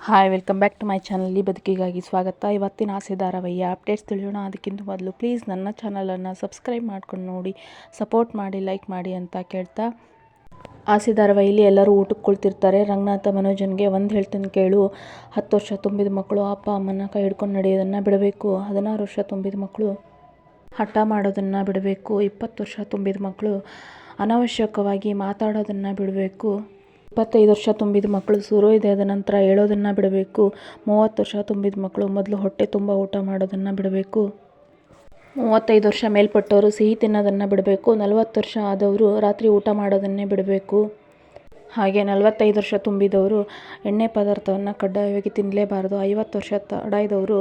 Hi welcome back to my channel ಈ ಬದುಕಿಗಾಗಿ ಸ್ವಾಗತ. ಇವತ್ತಿನ ಆಸೆ ಧಾರಾವಾಹಿಯ ಅಪ್ಡೇಟ್ಸ್ ತಿಳಿಯೋಣ. ಅದಕ್ಕಿಂತ ಮೊದಲು ಪ್ಲೀಸ್ ನನ್ನ ಚಾನಲನ್ನು ಸಬ್ಸ್ಕ್ರೈಬ್ ಮಾಡ್ಕೊಂಡು ನೋಡಿ. ಸಪೋರ್ಟ್ ಮಾಡಿ ಲೈಕ್ ಮಾಡಿ ಅಂತ ಕೇಳ್ತಾ. ಆಸೆ ಧಾರಾವಾಹಿಲಿ ಎಲ್ಲರೂ ಊಟಕ್ಕೆ ಕುಳ್ತಿರ್ತಾರೆ ರಂಗನಾಥ ಮನೋಜನ್ಗೆ ಒಂದು ಹೇಳ್ತೀನಿ ಕೇಳು. ಹತ್ತು ವರ್ಷ ತುಂಬಿದ ಮಕ್ಕಳು ಅಪ್ಪ ಅಮ್ಮನ ಕೈ ಹಿಡ್ಕೊಂಡು ನಡೆಯೋದನ್ನು ಬಿಡಬೇಕು. ಹದಿನಾರು ವರ್ಷ ತುಂಬಿದ ಮಕ್ಕಳು ಹಠ ಮಾಡೋದನ್ನು ಬಿಡಬೇಕು. ಇಪ್ಪತ್ತು ವರ್ಷ ತುಂಬಿದ ಮಕ್ಕಳು ಅನಾವಶ್ಯಕವಾಗಿ ಮಾತಾಡೋದನ್ನು ಬಿಡಬೇಕು. ಇಪ್ಪತ್ತೈದು ವರ್ಷ ತುಂಬಿದ ಮಕ್ಕಳು ಸೂರ್ಯೋದಯದ ನಂತರ ಹೇಳೋದನ್ನು ಬಿಡಬೇಕು. ಮೂವತ್ತು ವರ್ಷ ತುಂಬಿದ ಮಕ್ಕಳು ಮೊದಲು ಹೊಟ್ಟೆ ತುಂಬ ಊಟ ಮಾಡೋದನ್ನು ಬಿಡಬೇಕು. ಮೂವತ್ತೈದು ವರ್ಷ ಮೇಲ್ಪಟ್ಟವರು ಸಿಹಿ ತಿನ್ನೋದನ್ನು ಬಿಡಬೇಕು. ನಲವತ್ತು ವರ್ಷ ಆದವರು ರಾತ್ರಿ ಊಟ ಮಾಡೋದನ್ನೇ ಬಿಡಬೇಕು. ಹಾಗೆ ನಲವತ್ತೈದು ವರ್ಷ ತುಂಬಿದವರು ಎಣ್ಣೆ ಪದಾರ್ಥವನ್ನು ಕಡ್ಡಾಯವಾಗಿ ತಿನ್ನಲೇಬಾರದು ಐವತ್ತು ವರ್ಷ ತಡಾಯ್ದವರು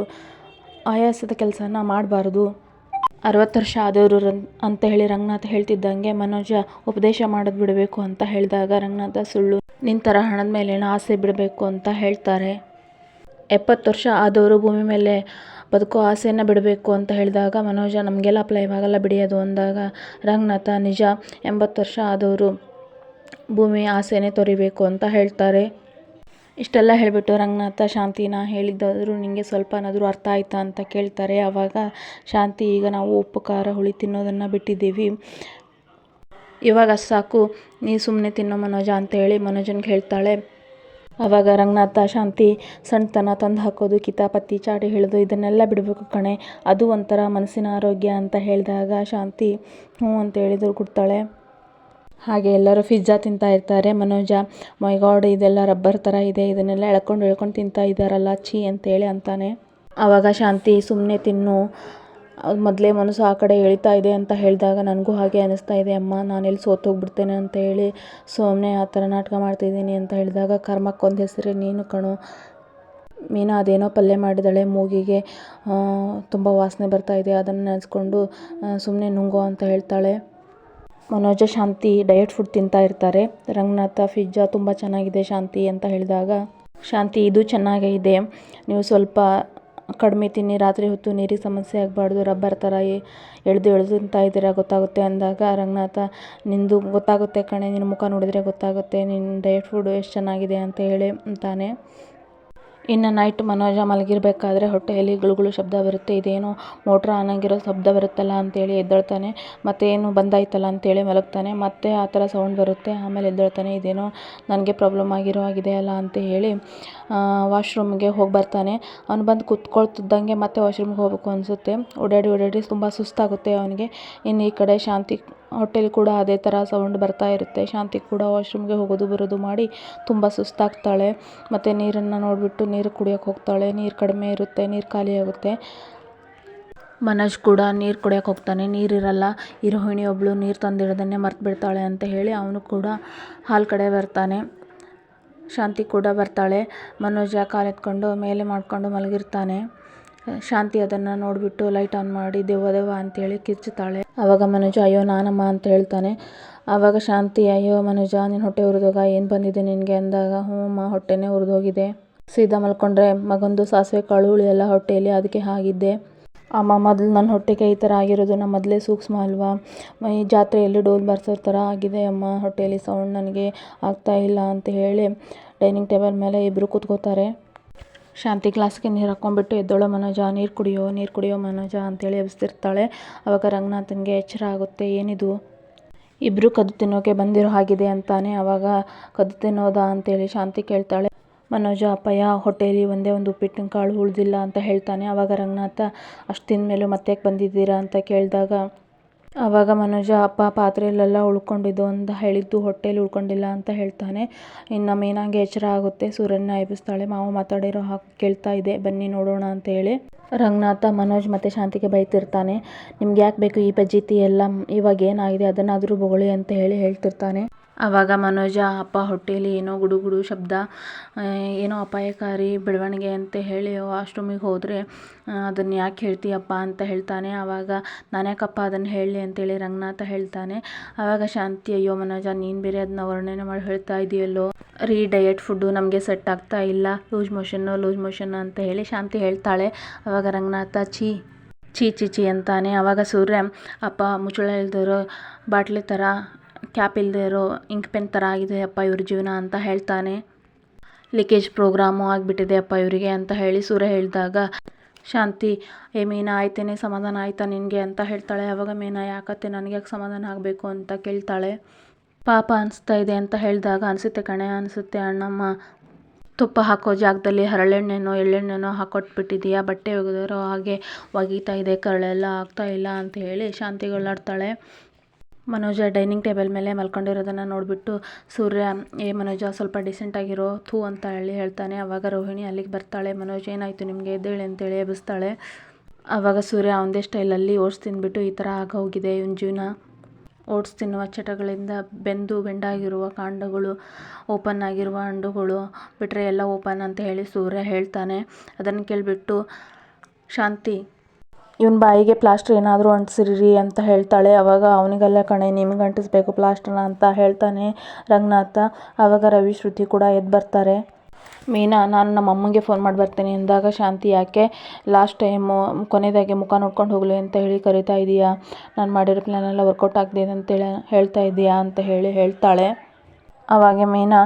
ಆಯಾಸದ ಕೆಲಸನ ಮಾಡಬಾರ್ದು. ಅರವತ್ತು ವರ್ಷ ಆದವರು ರನ್ ಅಂತ ಹೇಳಿ ರಂಗನಾಥ ಹೇಳ್ತಿದ್ದಂಗೆ, ಮನೋಜ, ಉಪದೇಶ ಮಾಡೋದು ಬಿಡಬೇಕು ಅಂತ ಹೇಳಿದಾಗ ರಂಗನಾಥ ಸುಳ್ಳು ನಿನ್ನ ಥರ ಹಣದ ಮೇಲಿನ ಆಸೆ ಬಿಡಬೇಕು ಅಂತ ಹೇಳ್ತಾರೆ. ಎಪ್ಪತ್ತು ವರ್ಷ ಆದವರು ಭೂಮಿ ಮೇಲೆ ಬದುಕೋ ಆಸೆಯನ್ನು ಬಿಡಬೇಕು ಅಂತ ಹೇಳಿದಾಗ, ಮನೋಜ, ನಮಗೆಲ್ಲ ಅಪ್ಲೈ ಆಗಲ್ಲ ಬಿಡಿಯೋದು ಅಂದಾಗ ರಂಗನಾಥ, ನಿಜ, ಎಂಬತ್ತು ವರ್ಷ ಆದವರು ಭೂಮಿ ಆಸೆನೇ ತೊರಿಬೇಕು ಅಂತ ಹೇಳ್ತಾರೆ. ಇಷ್ಟೆಲ್ಲ ಹೇಳಿಬಿಟ್ಟು ರಂಗನಾಥ, ಶಾಂತಿನ ಹೇಳಿದ್ದಾದರೂ ನಿನಗೆ ಸ್ವಲ್ಪನಾದರೂ ಅರ್ಥ ಆಯ್ತಾ ಅಂತ ಕೇಳ್ತಾರೆ. ಆವಾಗ ಶಾಂತಿ, ಈಗ ನಾವು ಉಪ್ಪು, ಖಾರ, ಹುಳಿ ತಿನ್ನೋದನ್ನು ಬಿಟ್ಟಿದ್ದೀವಿ. ಇವಾಗ ಸಾಕು, ನೀ ಸುಮ್ಮನೆ ತಿನ್ನೋ ಮನೋಜ ಅಂತ ಹೇಳಿ ಮನೋಜನ್ಗೆ ಹೇಳ್ತಾಳೆ ಆವಾಗ ರಂಗನಾಥ, ಶಾಂತಿ ಸಣ್ಣತನ ತಂದು ಹಾಕೋದು ಕಿತಾಪತಿ ಚಾಡಿ ಹೇಳೋದು ಇದನ್ನೆಲ್ಲ ಬಿಡಬೇಕು ಕಣೆ. ಅದು ಒಂಥರ ಮನಸ್ಸಿನ ಆರೋಗ್ಯ ಅಂತ ಹೇಳಿದಾಗ ಶಾಂತಿ ಹ್ಞೂ ಅಂತ ಹೇಳಿದ್ರು, ಕೊಡ್ತಾಳೆ. ಹಾಗೆ ಎಲ್ಲರೂ ಪಿಜ್ಜಾ ತಿಂತಾ ಇರ್ತಾರೆ. ಮನೋಜ ಮೈ ಗಾಡ್ ಇದೆಲ್ಲ ರಬ್ಬರ್ ಥರ ಇದೆ. ಇದನ್ನೆಲ್ಲ ಎಳ್ಕೊಂಡು ಎಳ್ಕೊಂಡು ತಿಂತಾ ಇದ್ದಾರಲ್ಲ, ಛೀ ಅಂತೇಳಿ ಅಂತಾನೆ. ಆವಾಗ ಶಾಂತಿ ಸುಮ್ಮನೆ ತಿನ್ನು. ಮೊದಲೇ ಮನಸ್ಸು ಆ ಕಡೆ ಎಳಿತಾ ಇದೆ ಅಂತ ಹೇಳಿದಾಗ, ನನಗೂ ಹಾಗೆ ಅನ್ನಿಸ್ತಾ ಇದೆ. ಅಮ್ಮ ನಾನು ಎಲ್ಲಿ ಸೋತೋಗ್ಬಿಡ್ತೇನೆ ಅಂತ ಹೇಳಿ ಸುಮ್ಮನೆ ಆ ಥರ ನಾಟಕ ಮಾಡ್ತಿದ್ದೀನಿ ಅಂತ ಹೇಳಿದಾಗ, ಕರ್ಮಕ್ಕೊಂದು ಹೆಸರು ನೀನು ಕಣು. ಮೀನಾ ಅದೇನೋ ಪಲ್ಯ ಮಾಡಿದಾಳೆ. ಮೂಗಿಗೆ ತುಂಬ ವಾಸನೆ ಬರ್ತಾ ಇದೆ. ಅದನ್ನು ನೆನೆಸ್ಕೊಂಡು ಸುಮ್ಮನೆ ನುಂಗೋ ಅಂತ ಹೇಳ್ತಾಳೆ. ಮನೋಜ, ಶಾಂತಿ ಡಯಟ್ ಫುಡ್ ತಿಂತಾ ಇರ್ತಾರೆ. ರಂಗನಾಥ ಪಿಜ್ಜಾ ತುಂಬ ಚೆನ್ನಾಗಿದೆ ಶಾಂತಿ ಅಂತ ಹೇಳಿದಾಗ, ಶಾಂತಿ, ಇದು ಚೆನ್ನಾಗೇ ಇದೆ. ನೀವು ಸ್ವಲ್ಪ ಕಡಿಮೆ ತಿನ್ನಿ, ರಾತ್ರಿ ಹೊತ್ತು ನೀರಿಗೆ ಸಮಸ್ಯೆ ಆಗಬಾರ್ದು, ರಬ್ಬರ್ ಥರ ಎಳೆದು ಎಳೆದು ತಿಂತಾ ಇದ್ದೀರಾ ಗೊತ್ತಾಗುತ್ತೆ ಅಂದಾಗ ರಂಗನಾಥ, ನಿಂದು ಗೊತ್ತಾಗುತ್ತೆ ಕಣೆ ನಿನ್ನ ಮುಖ ನೋಡಿದರೆ ಗೊತ್ತಾಗುತ್ತೆ ನಿನ್ನ ಡಯಟ್ ಫುಡ್ ಎಷ್ಟು ಚೆನ್ನಾಗಿದೆ ಅಂತ ಹೇಳಿ ಅಂತಾನೆ. ಇನ್ನು ನೈಟ್ ಮನೋಜ ಮಲಗಿರಬೇಕಾದ್ರೆ ಹೊಟ್ಟೆಯಲ್ಲಿ ಗುಳುಗುಳು ಶಬ್ದ ಬರುತ್ತೆ, ಇದೇನೋ ಮೋಟ್ರ್ ಆನ್ ಆಗಿರೋ ಶಬ್ದ ಬರುತ್ತಲ್ಲ ಅಂತೇಳಿ ಎದ್ದೇಳ್ತಾನೆ, ಮತ್ತೇನು ಬಂದಾಯ್ತಲ್ಲ ಅಂತೇಳಿ ಮಲಗ್ತಾನೆ, ಮತ್ತೆ ಆ ಥರ ಸೌಂಡ್ ಬರುತ್ತೆ, ಆಮೇಲೆ ಎದ್ದೇಳ್ತಾನೆ, ಇದೇನೋ ನನಗೆ ಪ್ರಾಬ್ಲಮ್ ಆಗಿರೋ ಆಗಿದೆ ಅಲ್ಲ ಅಂತ ಹೇಳಿ ವಾಶ್ರೂಮ್ಗೆ ಹೋಗಿ ಬರ್ತಾನೆ. ಅವ್ನು ಬಂದು ಕುತ್ಕೊಳ್ತಿದ್ದಂಗೆ ಮತ್ತೆ ವಾಶ್ರೂಮ್ಗೆ ಹೋಗಬೇಕು ಅನಿಸುತ್ತೆ. ಓಡಾಡಿ ಓಡಾಡಿ ತುಂಬ ಸುಸ್ತಾಗುತ್ತೆ ಅವನಿಗೆ. ಇನ್ನು ಈ ಕಡೆ ಶಾಂತಿ ಹೊಟ್ಟೆಲಿ ಕೂಡ ಅದೇ ಥರ ಸೌಂಡ್ ಬರ್ತಾ ಇರುತ್ತೆ. ಶಾಂತಿ ಕೂಡ ವಾಶ್ರೂಮ್ಗೆ ಹೋಗೋದು, ಬರೋದು ಮಾಡಿ ತುಂಬ ಸುಸ್ತಾಗ್ತಾಳೆ. ಮತ್ತು ನೀರನ್ನು ನೋಡಿಬಿಟ್ಟು ನೀರು ಕುಡಿಯೋಕ್ಕೆ ಹೋಗ್ತಾಳೆ. ನೀರು ಕಡಿಮೆ ಇರುತ್ತೆ, ನೀರು ಖಾಲಿ ಆಗುತ್ತೆ. ಮನೋಜ್ ಕೂಡ ನೀರು ಕುಡಿಯೋಕೆ ಹೋಗ್ತಾನೆ. ನೀರಿರಲ್ಲ ಈ ರೋಹಿಣಿ ಒಬ್ಬಳು ನೀರು ತಂದಿಡೋದನ್ನೇ ಮರ್ತು ಬಿಡ್ತಾಳೆ ಅಂತ ಹೇಳಿ ಅವನು ಕೂಡ ಹಾಲ್ ಕಡೆ ಬರ್ತಾನೆ. ಶಾಂತಿ ಕೂಡ ಬರ್ತಾಳೆ. ಮನೋಜ ಕಾಲೆತ್ಕೊಂಡು ಮೇಲೆ ಮಾಡಿಕೊಂಡು ಮಲಗಿರ್ತಾನೆ. ಶಾಂತಿ ಅದನ್ನು ನೋಡಿಬಿಟ್ಟು ಲೈಟ್ ಆನ್ ಮಾಡಿ ದೆವ್ವ ದೆವ್ವ ಅಂತೇಳಿ ಕಿರ್ಚುತ್ತಾಳೆ. ಆವಾಗ ಮನುಜ, ಅಯ್ಯೋ ನಾನಮ್ಮ ಅಂತ ಹೇಳ್ತಾನೆ. ಆವಾಗ ಶಾಂತಿ, ಅಯ್ಯೋ ಮನುಜ ನಿನ್ನ ಹೊಟ್ಟೆ ಉರಿದೋಗ, ಏನು ಬಂದಿದೆ ನಿನಗೆ? ಅಂದಾಗ, ಹ್ಞೂ ಅಮ್ಮ, ಹೊಟ್ಟೆನೇ ಉರಿದೋಗಿದೆ. ಸೀದಾ ಮಲ್ಕೊಂಡ್ರೆ ಮಗಂದು ಸಾಸಿವೆ ಕಾಳು ಉಳಿಯಲ್ಲ ಹೊಟ್ಟೆಯಲ್ಲಿ ಅದಕ್ಕೆ ಆಗಿದ್ದೆ ಅಮ್ಮ, ಮೊದಲು ನನ್ನ ಹೊಟ್ಟೆಗೆ ಈ ಥರ ಆಗಿರೋದು ನಮ್ಮ ಮೊದಲೇ ಸೂಕ್ಷ್ಮ ಅಲ್ವಾ? ಈ ಜಾತ್ರೆಯಲ್ಲಿ ಡೋಲ್ ಬರ್ಸೋ ಥರ ಆಗಿದೆ ಅಮ್ಮ, ಹೊಟ್ಟೆಯಲ್ಲಿ ಸೌಂಡ್ ನನಗೆ ಆಗ್ತಾ ಇಲ್ಲ ಅಂತ ಹೇಳಿ ಡೈನಿಂಗ್ ಟೇಬಲ್ ಮೇಲೆ ಇಬ್ಬರು ಕೂತ್ಕೋತಾರೆ. ಶಾಂತಿ ಗ್ಲಾಸ್ಗೆ ನೀರು ಹಾಕ್ಕೊಂಡ್ಬಿಟ್ಟು ಎದ್ದೋಳೋ ಮನೋಜ, ನೀರು ಕುಡಿಯೋ ನೀರು ಕುಡಿಯೋ ಮನೋಜ ಅಂತೇಳಿ ಎಬ್ಸ್ತಿರ್ತಾಳೆ. ಆವಾಗ ರಂಗನಾಥನಿಗೆ ಎಚ್ಚರ ಆಗುತ್ತೆ, ಏನಿದು? ಇಬ್ಬರು ಕದ್ದು ತಿನ್ನೋಕೆ ಬಂದಿರೋ ಹಾಗಿದೆ ಅಂತಾನೆ ಆವಾಗ ಕದ್ದು ತಿನ್ನೋದಾ? ಅಂತೇಳಿ ಶಾಂತಿ ಕೇಳ್ತಾಳೆ. ಮನೋಜ, ಅಪ್ಪಯ್ಯ ಹೊಟ್ಟೆಯಲ್ಲಿ ಒಂದೇ ಒಂದು ಉಪ್ಪಿಟ್ಟಿನ ಕಾಳು ಉಳಿದಿಲ್ಲ ಅಂತ ಹೇಳ್ತಾನೆ. ಆವಾಗ ರಂಗನಾಥ, ಅಷ್ಟು ತಿಂದಮೇಲೂ ಮತ್ತೆ ಬಂದಿದ್ದೀರಾ? ಅಂತ ಕೇಳಿದಾಗ ಆವಾಗ ಮನೋಜ, ಅಪ್ಪ, ಪಾತ್ರೆಯಲ್ಲೆಲ್ಲ ಉಳ್ಕೊಂಡಿದ್ದು ಅಂತ ಹೇಳಿದ್ದು ಹೊಟ್ಟೆಲಿ ಉಳ್ಕೊಂಡಿಲ್ಲ ಅಂತ ಹೇಳ್ತಾನೆ. ಇನ್ನು ಮೀನಾಗೆ ಎಚ್ಚರ ಆಗುತ್ತೆ. ಸೂರ್ಯನ ಎಬ್ಬಿಸ್ತಾಳೆ. ಮಾವು ಮಾತಾಡಿರೋ ಹಾಗೆ ಕೇಳ್ತಾ ಇದೆ. ಬನ್ನಿ ನೋಡೋಣ ಅಂತ ಹೇಳಿ ರಂಗನಾಥ, ಮನೋಜ್ ಮತ್ತು ಶಾಂತಿಗೆ ಬೈತಿರ್ತಾನೆ. ನಿಮ್ಗೆ ಯಾಕೆ ಬೇಕು ಈ ಪಜೀತಿ ಎಲ್ಲ? ಇವಾಗ ಏನಾಗಿದೆ? ಅದನ್ನಾದರೂ ಬೊಗಳಿ ಅಂತ ಹೇಳಿ ಹೇಳ್ತಿರ್ತಾನೆ. ಆವಾಗ ಮನೋಜ, ಅಪ್ಪ ಹೊಟ್ಟೆಯಲ್ಲಿ ಏನೋ ಗುಡು ಗುಡು ಶಬ್ದ ಏನೋ ಅಪಾಯಕಾರಿ ಬೆಳವಣಿಗೆ ಅಂತ ಹೇಳಿ ವಾಶ್ರೂಮಿಗೆ ಹೋದರೆ ಅದನ್ನು ಯಾಕೆ ಹೇಳ್ತೀಯಪ್ಪ ಅಂತ ಹೇಳ್ತಾನೆ. ಆವಾಗ ನಾನು ಯಾಕಪ್ಪ ಅದನ್ನು ಹೇಳಲಿ ಅಂತೇಳಿ ರಂಗನಾಥ ಹೇಳ್ತಾನೆ. ಆವಾಗ ಶಾಂತಿ, ಅಯ್ಯೋ ಮನೋಜ, ನೀನು ಬೇರೆ ಅದನ್ನ ವರ್ಣನೆ ಮಾಡಿ ಹೇಳ್ತಾ ಇದೆಯಲ್ಲೋ? ರೀ, ಡಯಟ್ ಫುಡ್ಡು ನಮಗೆ ಸೆಟ್ ಆಗ್ತಾ ಇಲ್ಲ. ಲೂಸ್ ಮೋಷನ್ನು, ಲೂಸ್ ಮೋಷನ್ ಅಂತ ಹೇಳಿ ಶಾಂತಿ ಹೇಳ್ತಾಳೆ. ಆವಾಗ ರಂಗನಾಥ, ಛೀ ಛೀ ಛೀ ಛೀ ಅಂತಾನೆ. ಆವಾಗ ಸೂರ್ಯ, ಅಪ್ಪ, ಮುಚ್ಚಳ ಇಲ್ದಿರೋ ಬಾಟ್ಲಿ ಥರ ಕ್ಯಾಪ್ ಇಲ್ಲದೆ ಇರೋ ಇಂಕ್ ಪೆನ್ ಥರ ಆಗಿದೆ, ಅಪ್ಪ ಇವ್ರ ಜೀವನ ಅಂತ ಹೇಳ್ತಾನೆ. ಲೀಕೇಜ್ ಪ್ರೋಗ್ರಾಮು ಆಗಿಬಿಟ್ಟಿದೆ ಅಪ್ಪ ಇವರಿಗೆ ಅಂತ ಹೇಳಿ ಸೂರ್ಯ ಹೇಳಿದಾಗ, ಶಾಂತಿ, ಏ ಮೀನಾ, ಆಯ್ತೇನೆ, ಸಮಾಧಾನ ಆಯ್ತಾ ನಿನಗೆ? ಅಂತ ಹೇಳ್ತಾಳೆ. ಆವಾಗ ಮೀನಾ, ಯಾಕತ್ತೆ, ನನಗೆ ಯಾಕೆ ಸಮಾಧಾನ ಆಗಬೇಕು? ಅಂತ ಕೇಳ್ತಾಳೆ. ಪಾಪ ಅನಿಸ್ತಾ ಇದೆ ಅಂತ ಹೇಳಿದಾಗ, ಅನಿಸುತ್ತೆ ಕಣೆ, ಅನಿಸುತ್ತೆ ಅಣ್ಣಮ್ಮ. ತುಪ್ಪ ಹಾಕೋ ಜಾಗದಲ್ಲಿ ಹರಳೆಣ್ಣೆನೋ, ಎಳ್ಳೆಣ್ಣೆನೋ ಹಾಕೊಟ್ಬಿಟ್ಟಿದೀಯಾ? ಬಟ್ಟೆ ಒಗೆದಿರೋ ಹಾಗೆ ಒಗೀತಾ ಇದೆ, ಕರಳೆಲ್ಲ ಆಗ್ತಾ ಇಲ್ಲ ಅಂತ ಹೇಳಿ ಶಾಂತಿಗಳಾಡ್ತಾಳೆ ಮನೋಜ ಡೈನಿಂಗ್ ಟೇಬಲ್ ಮೇಲೆ ಮಲ್ಕೊಂಡಿರೋದನ್ನು ನೋಡಿಬಿಟ್ಟು ಸೂರ್ಯ, ಏ ಮನೋಜ, ಸ್ವಲ್ಪ ಡಿಸೆಂಟಾಗಿರೋ ಥೂ ಅಂತ ಹೇಳಿ ಹೇಳ್ತಾನೆ. ಆವಾಗ ರೋಹಿಣಿ ಅಲ್ಲಿಗೆ ಬರ್ತಾಳೆ. ಮನೋಜ್, ಏನಾಯಿತು ನಿಮಗೆ? ಎದ್ದೇಳಿ ಅಂತೇಳಿ ಎಬ್ಬಿಸ್ತಾಳೆ. ಆವಾಗ ಸೂರ್ಯ ಅವನದೇ ಸ್ಟೈಲಲ್ಲಿ ಓಟ್ಸ್ ತಿಂದ್ಬಿಟ್ಟು ಈ ಥರ ಆಗೋಗಿದೆ ಇವನ ಜೀವನ ಓಟ್ಸ್ ತಿನ್ನುವ ಚಟಗಳಿಂದ ಬೆಂದು ಬೆಂಡಾಗಿರುವ ಕಾಂಡಗಳು, ಓಪನ್ ಆಗಿರುವ ಹಣ್ಣುಗಳು ಬಿಟ್ಟರೆ ಎಲ್ಲ ಓಪನ್ ಅಂತ ಹೇಳಿ ಸೂರ್ಯ ಹೇಳ್ತಾನೆ. ಅದನ್ನು ಕೇಳಿಬಿಟ್ಟು, ಶಾಂತಿ ಇವನ ಬಾಯಿಗೆ ಪ್ಲಾಸ್ಟರ್ ಏನಾದರೂ ಅಂಟಿಸಿರಿ ಅಂತ ಹೇಳ್ತಾಳೆ. ಅವಾಗ ಅವನಿಗಲ್ಲ ಕಣೆ, ನಿಮ್ಗೆ ಅಂಟಿಸ್ಬೇಕು ಪ್ಲಾಸ್ಟರ್ನ ಅಂತ ಹೇಳ್ತಾನೆ ರಂಗನಾಥ. ಅವಾಗ ರವಿ, ಶ್ರುತಿ ಕೂಡ ಎದ್ದು ಬರ್ತಾರೆ. ಮೀನಾ, ನಾನು ನಮ್ಮ ಅಮ್ಮಂಗೆ ಫೋನ್ ಮಾಡಿ ಬರ್ತೇನೆ ಅಂದಾಗ ಶಾಂತಿ ಯಾಕೆ ಲಾಸ್ಟ್ ಟೈಮು ಕೊನೆಯದಾಗೆ ಮುಖ ನೋಡ್ಕೊಂಡು ಹೋಗಲಿ ಅಂತ ಹೇಳಿ ಕರಿತಾ ಇದೀಯಾ? ನಾನು ಮಾಡಿರೋ ಪ್ಲ್ಯಾನೆಲ್ಲ ವರ್ಕೌಟ್ ಆಗ್ತಿದೆ ಅಂತೇಳಿ ಹೇಳ್ತಾ ಇದೀಯಾ ಅಂತ ಹೇಳಿ ಹೇಳ್ತಾಳೆ. ಅವಾಗ ಮೀನಾ,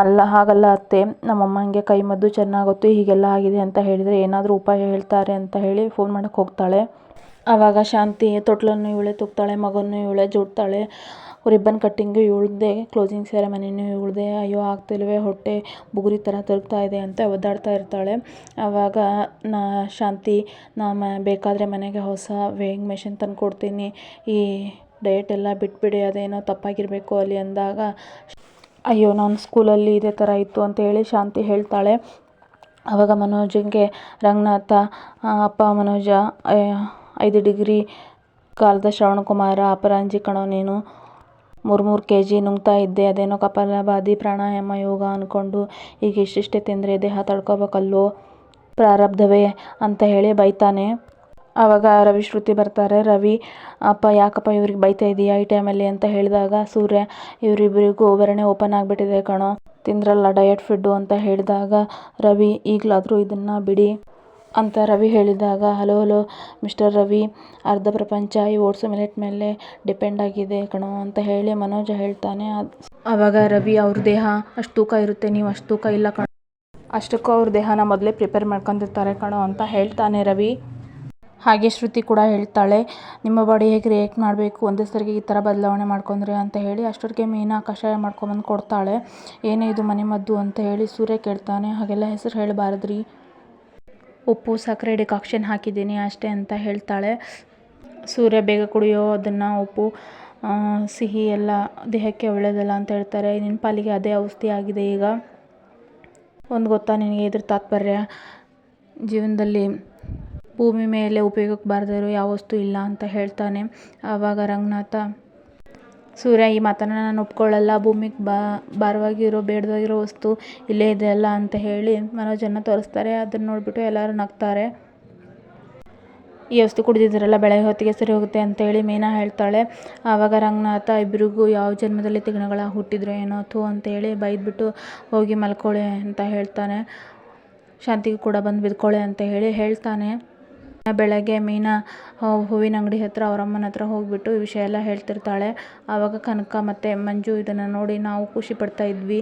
ಅಲ್ಲ, ಹಾಗಲ್ಲ ಅತ್ತೆ. ನಮ್ಮಮ್ಮಂಗೆ ಕೈ ಮದ್ದು ಚೆನ್ನಾಗುತ್ತೆ, ಹೀಗೆಲ್ಲ ಆಗಿದೆ ಅಂತ ಹೇಳಿದರೆ ಏನಾದರೂ ಉಪಾಯ ಹೇಳ್ತಾರೆ ಅಂತ ಹೇಳಿ ಫೋನ್ ಮಾಡಕ್ಕೆ ಹೋಗ್ತಾಳೆ. ಆವಾಗ ಶಾಂತಿ ತೊಟ್ಲನ್ನು ಇವಳೆ ತುಗ್ತಾಳೆ, ಮಗನ್ನು ಇವಳೆ ಜೋಡ್ತಾಳೆ. ರಿಬ್ಬನ್ ಕಟ್ಟಿಂಗು ಇವಳ್ದೆ ಕ್ಲೋಸಿಂಗ್ ಸೆರೆಮನಿನೂ ಇವಳ್ದೆ. ಅಯ್ಯೋ, ಆಗ್ತಿಲ್ವೇ, ಹೊಟ್ಟೆ ಬುಗುರಿ ಥರ ತಿರುಗ್ತಾ ಇದೆ ಅಂತ ಒದ್ದಾಡ್ತಾ ಇರ್ತಾಳೆ. ಆವಾಗ ನಾ, ಶಾಂತಿ ನಾ ಮ ಬೇಕಾದರೆ ಮನೆಗೆ ಹೊಸ ವೇಯಿಂಗ್ ಮೆಷಿನ್ ತಂದು ಕೊಡ್ತೀನಿ. ಈ ಡಯಟ್ ಎಲ್ಲ ಬಿಟ್ಬಿಡಿ, ಅದೇನೋ ತಪ್ಪಾಗಿರಬೇಕು ಅಲ್ಲಿ ಅಂದಾಗ. ಅಯ್ಯೋ, ನಾನು ಸ್ಕೂಲಲ್ಲಿ ಇದೇ ಥರ ಇತ್ತು ಅಂತ ಹೇಳಿ ಶಾಂತಿ ಹೇಳ್ತಾಳೆ. ಆವಾಗ ಮನೋಜಂಗೆ, ರಂಗನಾಥ ಅಪ್ಪ, ಮನೋಜ ಐದು ಡಿಗ್ರಿ ಕಾಲದ ಶ್ರವಣಕುಮಾರ, ಅಪರಾಂಜಿ ಕಣೋ, ನೀನು ಮೂರು ಮೂರು ಕೆ ಜಿ ನುಂಗ್ತಾ ಇದ್ದೆ. ಅದೇನೋ ಕಪಾಲಭಾತಿ, ಪ್ರಾಣಾಯಾಮ, ಯೋಗ ಅಂದ್ಕೊಂಡು ಈಗ ಇಷ್ಟಿಷ್ಟೇ ತಿಂದರೆ ದೇಹ ತಡ್ಕೋಬೇಕಲ್ವೋ ಪ್ರಾರಬ್ಧವೇ ಅಂತ ಹೇಳಿ ಬೈತಾನೆ. ಆವಾಗ ರವಿ ಶ್ರುತಿ ಬರ್ತಾರೆ. ರವಿ, ಅಪ್ಪ, ಯಾಕಪ್ಪ ಇವ್ರಿಗೆ ಬೈತಾ ಇದೀಯಾ? ಈ ಟೈಮಲ್ಲಿ ಅಂತ ಹೇಳಿದಾಗ, ಸೂರ್ಯ ಇವರಿಬ್ಬರಿಗೂ ಒಬ್ಬರೇ ಓಪನ್ ಆಗಿಬಿಟ್ಟಿದೆ ಕಣೋ. ತಿಂದ್ರಲ್ಲ ಡಯಟ್ ಫುಡ್ಡು ಅಂತ ಹೇಳಿದಾಗ, ರವಿ, ಈಗಲಾದರೂ ಇದನ್ನು ಬಿಡಿ ಅಂತ ರವಿ ಹೇಳಿದಾಗ, ಹಲೋ ಹಲೋ ಮಿಸ್ಟರ್ ರವಿ, ಅರ್ಧ ಪ್ರಪಂಚ ಈ ಓಟ್ಸು ಮಿನಿಟ್ ಮೇಲೆ ಡಿಪೆಂಡ್ ಆಗಿದೆ ಕಣೋ ಅಂತ ಹೇಳಿ ಮನೋಜ ಹೇಳ್ತಾನೆ. ಆವಾಗ ರವಿ, ಅವ್ರ ದೇಹ ಅಷ್ಟು ತೂಕ ಇರುತ್ತೆ, ನೀವು ಅಷ್ಟು ತೂಕ ಇಲ್ಲ ಕಣೋ. ಅಷ್ಟಕ್ಕೂ ಅವ್ರ ದೇಹನ ಮೊದಲೇ ಪ್ರಿಪೇರ್ ಮಾಡ್ಕೊಂಡಿರ್ತಾರೆ ಕಣೋ ಅಂತ ಹೇಳ್ತಾನೆ ರವಿ. ಹಾಗೆ ಶ್ರುತಿ ಕೂಡ ಹೇಳ್ತಾಳೆ, ನಿಮ್ಮ ಬಾಡಿ ಹೇಗೆ ರಿಯಾಕ್ಟ್ ಮಾಡಬೇಕು? ಒಂದೇ ಸರಿಗೆ ಈ ಥರ ಬದಲಾವಣೆ ಮಾಡ್ಕೊಂಡ್ರೆ? ಅಂತ ಹೇಳಿ ಅಷ್ಟೊತ್ತಿಗೆ ಮೀನಾ ಕಷಾಯ ಮಾಡ್ಕೊಂಬಂದು ಕೊಡ್ತಾಳೆ, ಏನೇ ಇದು ಮನೆಮದ್ದು ಅಂತ ಹೇಳಿ ಸೂರ್ಯ ಕೇಳ್ತಾನೆ, ಹಾಗೆಲ್ಲ ಹೆಸರು ಹೇಳಬಾರದ್ರಿ. ಉಪ್ಪು, ಸಕ್ಕರೆ, ಡಿಕಾಕ್ಷನ್ ಹಾಕಿದ್ದೀನಿ ಅಷ್ಟೇ ಅಂತ ಹೇಳ್ತಾಳೆ. ಸೂರ್ಯ, ಬೇಗ ಕುಡಿಯೋ ಅದನ್ನು, ಉಪ್ಪು ಸಿಹಿ ಎಲ್ಲ ದೇಹಕ್ಕೆ ಒಳ್ಳೆಯದಲ್ಲ ಅಂತ ಹೇಳ್ತಾರೆ. ನಿನ್ನ ಪಾಲಿಗೆ ಅದೇ ಔಷಧಿ ಆಗಿದೆ ಈಗ. ಒಂದು ಗೊತ್ತಾ ನಿನಗೆ ಇದ್ರ ತಾತ್ಪರ್ಯ? ಜೀವನದಲ್ಲಿ ಭೂಮಿ ಮೇಲೆ ಉಪಯೋಗಕ್ಕೆ ಬಾರದೇ ಇರೋ ಯಾವ ವಸ್ತು ಇಲ್ಲ ಅಂತ ಹೇಳ್ತಾನೆ. ಆವಾಗ ರಂಗನಾಥ, ಸೂರ್ಯ, ಈ ಮಾತನ್ನು ನಾನು ಒಪ್ಕೊಳ್ಳಲ್ಲ. ಭೂಮಿಗೆ ಭಾರವಾಗಿರೋ ಬೇಡದಾಗಿರೋ ವಸ್ತು ಇಲ್ಲೇ ಇದೆಯಲ್ಲ ಅಂತ ಹೇಳಿ ಮನೋಜನ್ನು ತೋರಿಸ್ತಾರೆ. ಅದನ್ನು ನೋಡಿಬಿಟ್ಟು ಎಲ್ಲರೂ ನಗ್ತಾರೆ. ಈ ವಸ್ತು ಕುಡಿದಿದ್ದರೆಲ್ಲ ಬೆಳಗ್ಗೆ ಹೊತ್ತಿಗೆ ಸರಿ ಹೋಗುತ್ತೆ ಅಂತೇಳಿ ಮೀನಾ ಹೇಳ್ತಾಳೆ. ಆವಾಗ ರಂಗನಾಥ ಇಬ್ಬರಿಗೂ ಯಾವ ಜನ್ಮದಲ್ಲಿ ತಿಗಣಗಳ ಹುಟ್ಟಿದ್ರು ಏನೋ ಥೂ ಅಂತೇಳಿ ಬೈದ್ಬಿಟ್ಟು ಹೋಗಿ ಮಲ್ಕೊಳ್ಳಿ ಅಂತ ಹೇಳ್ತಾನೆ. ಶಾಂತಿಗೂ ಕೂಡ ಬಂದು ಬಿದ್ಕೊಳ್ಳಿ ಅಂತ ಹೇಳಿ ಹೇಳ್ತಾನೆ. ಬೆಳಗ್ಗೆ ಮೀನಾ ಹೂವಿನ ಅಂಗಡಿ ಹತ್ರ ಅವ್ರ ಅಮ್ಮನ ಹತ್ರ ಹೋಗಿಬಿಟ್ಟು ಈ ವಿಷಯ ಎಲ್ಲ ಹೇಳ್ತಿರ್ತಾಳೆ. ಆವಾಗ ಕನಕ ಮತ್ತು ಮಂಜು ಇದನ್ನು ನೋಡಿ ನಾವು ಖುಷಿ ಪಡ್ತಾ ಇದ್ವಿ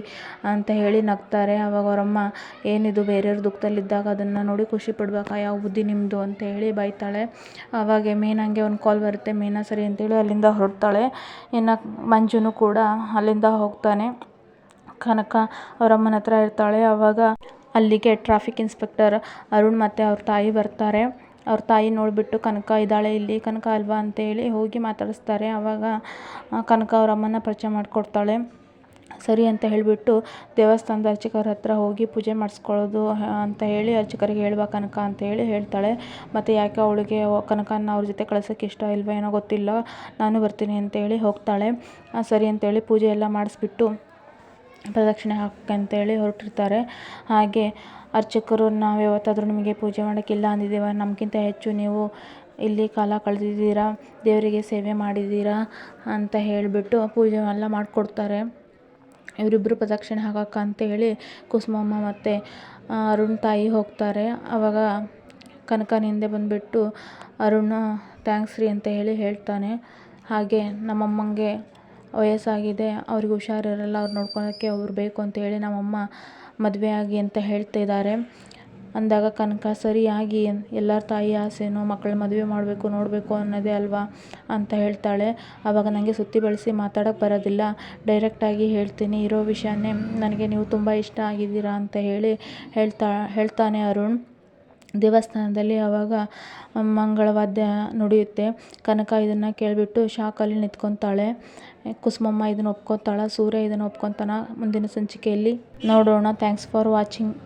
ಅಂತ ಹೇಳಿ ನಗ್ತಾರೆ. ಆವಾಗ ಅವರಮ್ಮ, ಏನಿದು ಬೇರೆಯವ್ರ ದುಃಖದಲ್ಲಿದ್ದಾಗ ಅದನ್ನು ನೋಡಿ ಖುಷಿ ಪಡ್ಬೇಕಾ, ಯಾವ ಬುದ್ಧಿ ನಿಮ್ಮದು ಅಂತ ಹೇಳಿ ಬೈತಾಳೆ ಆವಾಗ ಮೀನಂಗೆ ಒಂದು ಕಾಲ್ ಬರುತ್ತೆ. ಮೀನಾ, ಸರಿ ಅಂತೇಳಿ ಅಲ್ಲಿಂದ ಹೊರಡ್ತಾಳೆ. ಇನ್ನು ಮಂಜುನು ಕೂಡ ಅಲ್ಲಿಂದ ಹೋಗ್ತಾನೆ. ಕನಕ ಅವರಮ್ಮನ ಹತ್ರ ಇರ್ತಾಳೆ. ಆವಾಗ ಅಲ್ಲಿಗೆ ಟ್ರಾಫಿಕ್ ಇನ್ಸ್ಪೆಕ್ಟರ್ ಅರುಣ್ ಮತ್ತು ಅವ್ರ ತಾಯಿ ಬರ್ತಾರೆ. ಅವ್ರ ತಾಯಿ ನೋಡಿಬಿಟ್ಟು, ಕನಕ ಇದ್ದಾಳೆ ಇಲ್ಲಿ, ಕನಕ ಅಲ್ವಾ ಅಂತೇಳಿ ಹೋಗಿ ಮಾತಾಡಿಸ್ತಾರೆ. ಆವಾಗ ಕನಕ ಅವ್ರ ಅಮ್ಮನ ಪರಿಚಯ ಮಾಡಿಕೊಡ್ತಾಳೆ. ಸರಿ ಅಂತ ಹೇಳಿಬಿಟ್ಟು ದೇವಸ್ಥಾನದ ಅರ್ಚಕರ ಹತ್ರ ಹೋಗಿ ಪೂಜೆ ಮಾಡಿಸ್ಕೊಳ್ಳೋದು ಅಂತ ಹೇಳಿ ಅರ್ಚಕರಿಗೆ ಹೇಳುವ ಕನಕ ಅಂತ ಹೇಳಿ ಹೇಳ್ತಾಳೆ. ಮತ್ತು ಯಾಕೆ ಅವಳಿಗೆ ಕನಕನ ಅವ್ರ ಜೊತೆ ಕಳ್ಸೋಕ್ಕೆ ಇಷ್ಟ ಇಲ್ವೋ ಏನೋ ಗೊತ್ತಿಲ್ಲ, ನಾನು ಬರ್ತೀನಿ ಅಂತೇಳಿ ಹೋಗ್ತಾಳೆ. ಸರಿ ಅಂತೇಳಿ ಪೂಜೆ ಎಲ್ಲ ಮಾಡಿಸ್ಬಿಟ್ಟು ಪ್ರದಕ್ಷಿಣೆ ಹಾಕಕ್ಕೆ ಅಂತೇಳಿ ಹೊರಟಿರ್ತಾರೆ. ಹಾಗೆ ಅರ್ಚಕರು, ನಾವು ಯಾವತ್ತಾದರೂ ನಿಮಗೆ ಪೂಜೆ ಮಾಡೋಕ್ಕಿಲ್ಲ ಅಂದಿದ್ದೇವೆ ನಮಗಿಂತ ಹೆಚ್ಚು ನೀವು ಇಲ್ಲಿ ಕಾಲ ಕಳೆದಿದ್ದೀರಾ, ದೇವರಿಗೆ ಸೇವೆ ಮಾಡಿದ್ದೀರಾ ಅಂತ ಹೇಳಿಬಿಟ್ಟು ಪೂಜೆ ಎಲ್ಲ ಮಾಡಿಕೊಡ್ತಾರೆ. ಇವರಿಬ್ಬರು ಪ್ರದಕ್ಷಿಣೆ ಹಾಕಕ್ಕೆ ಅಂತೇಳಿ ಕುಸುಮಮ್ಮ ಮತ್ತು ಅರುಣ್ ತಾಯಿ ಹೋಗ್ತಾರೆ. ಆವಾಗ ಕನಕನ ಹಿಂದೆ ಬಂದುಬಿಟ್ಟು, ಅರುಣ್ ಥ್ಯಾಂಕ್ಸ್ ರೀ ಅಂತ ಹೇಳಿ ಹೇಳ್ತಾನೆ. ಹಾಗೆ ನಮ್ಮಮ್ಮಂಗೆ ವಯಸ್ಸಾಗಿದೆ, ಅವ್ರಿಗೆ ಹುಷಾರಿರಲ್ಲ, ಅವ್ರು ನೋಡ್ಕೊಳಕ್ಕೆ ಅವ್ರು ಬೇಕು ಅಂತೇಳಿ ನಮ್ಮಮ್ಮ ಮದುವೆ ಆಗಿ ಅಂತ ಹೇಳ್ತಿದ್ದಾರೆ ಅಂದಾಗ ಕನಕ ಸರಿಯಾಗಿ ಎಲ್ಲರ ತಾಯಿ ಆಸೆಯೂ ಮಕ್ಕಳ ಮದುವೆ ಮಾಡಬೇಕು, ನೋಡಬೇಕು ಅನ್ನೋದೇ ಅಲ್ವಾ? ಅಂತ ಹೇಳ್ತಾಳೆ. ಆವಾಗ ನನಗೆ ಸುತ್ತಿ ಬಳಸಿ ಮಾತಾಡೋಕ್ಕೆ ಬರೋದಿಲ್ಲ. ಡೈರೆಕ್ಟಾಗಿ ಹೇಳ್ತೀನಿ, ಇರೋ ವಿಷಯನೇ ನನಗೆ ನೀವು ತುಂಬ ಇಷ್ಟ ಆಗಿದ್ದೀರಾ? ಅಂತ ಹೇಳಿ ಹೇಳ್ತಾ, ಹೇಳ್ತಾನೆ ಅರುಣ್. ದೇವಸ್ಥಾನದಲ್ಲಿ ಆವಾಗ ಮಂಗಳವಾದ್ಯ ನುಡಿಯುತ್ತೆ. ಕನಕ ಇದನ್ನು ಕೇಳಿಬಿಟ್ಟು ಶಾಕಲ್ಲಿ ನಿಂತ್ಕೊತಾಳೆ. ಕುಸುಮಮ್ಮ ಇದನ್ನು ಒಪ್ಕೊತಾಳ ಸೂರ್ಯ ಇದನ್ನು ಒಪ್ಕೊತಾನ ಮುಂದಿನ ಸಂಚಿಕೆಯಲ್ಲಿ. ನೋಡೋಣ. Thanks for watching